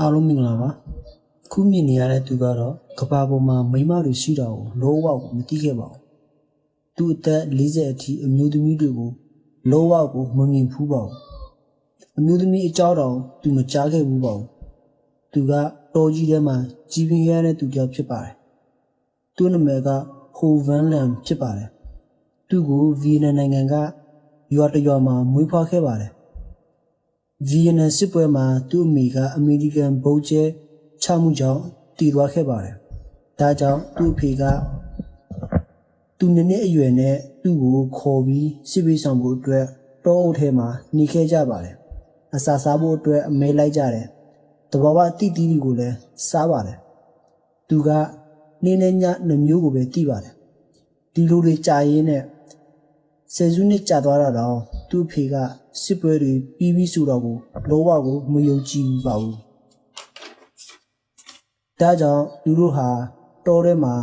အားလုံးမင်္ဂလာပါအခုမြင်နေရတဲ့သူကတော့ကဘာပေါ်မှာမိန်းမတွေရှိတာကိုလောဝကိုမသိခဲ့ပါဘူးသူအသက်40အထိအမျိုးသမီးတွေကိုလောဝကိုမမြင်ဘူးပါဘူးအမျိုးသမီးအကြောင်းတောင်သူမကြားခဲ့ဘူးပါဘူးသူကတော်ကြီးထဲမှာကြီးပင်ရတဲ့သူတစ်ယောက်ဖြစ်ပါတယ်သူ့နာမည်ကဟိုဗန်လန်ဖြစ်ပါတယ်သူ့ကိုဗီယက်နမ်နိုင်ငံကရွာတစ်ရွာမှာမွေးဖွားခဲ့ပါတယ် ဗီယက်နမ်စစ်ပွဲမှာသူ့အမိကအမေရိကန်ဗိုလ်ကျဲချမှုကြောင့်တည်သွားခဲ့ပါတယ်။ဒါကြောင့်သူ့အဖေကသူနှစ်နှစ်အရွယ်နဲ့သူ့ကိုခေါ်ပြီးစစ်ပေးဆောင်ဖို့အတွက်တောအုပ်ထဲမှာနေခဲ့ကြပါတယ်။အစာစားဖို့အတွက်အမဲလိုက်ကြတယ်။တဘာဝတိတိကိုလည်းစားပါတယ်။သူကနေနေညနှမျိုးကိုပဲတိပါတယ်။ဒီလိုတွေကြာရင်းနဲ့ဆယ်စုနှစ်ကြာသွားတာတော့ သူ့အဖေကစစ်ပွဲတွေပြီးပြီးဆိုတော့ကိုလောဘကိုမယုံကြည်ဘူးပါဘူး။ဒါကြောင့်သူတို့ဟာတောထဲမှာ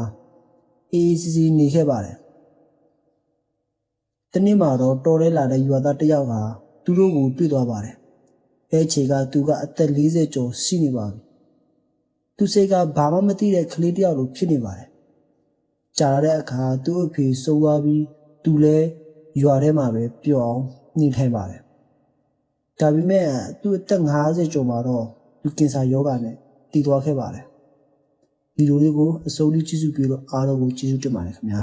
အေးအေးဆေးဆေးနေခဲ့ပါတယ်။တနေ့မှာတော့တောထဲလာတဲ့ယူဝသားတစ်ယောက်ကသူတို့ကိုတွေ့သွားပါတယ်။အဲခြေကသူကအသက်40ကျော်ရှိနေပါပြီ။သူစိတ်ကဘာမှမသိတဲ့ကလေးတစ်ယောက်လိုဖြစ်နေပါတယ်။ကြာလာတဲ့အခါသူ့အဖေစိုးသွားပြီးသူလည်း ရွာထဲမှာပဲပျော်အောင်နေထိုင်ပါတယ်။ဒါပေမဲ့သူ့အသက်50ကျော်မှာတော့သူကင်ဆာရောဂါနဲ့တည်သွားခဲ့ပါတယ်။ဒီလိုလေးကိုအစိုးရကျေးဇူးပြုလို့အားလုံးကိုကျေးဇူးတင်ပါတယ်ခင်ဗျာ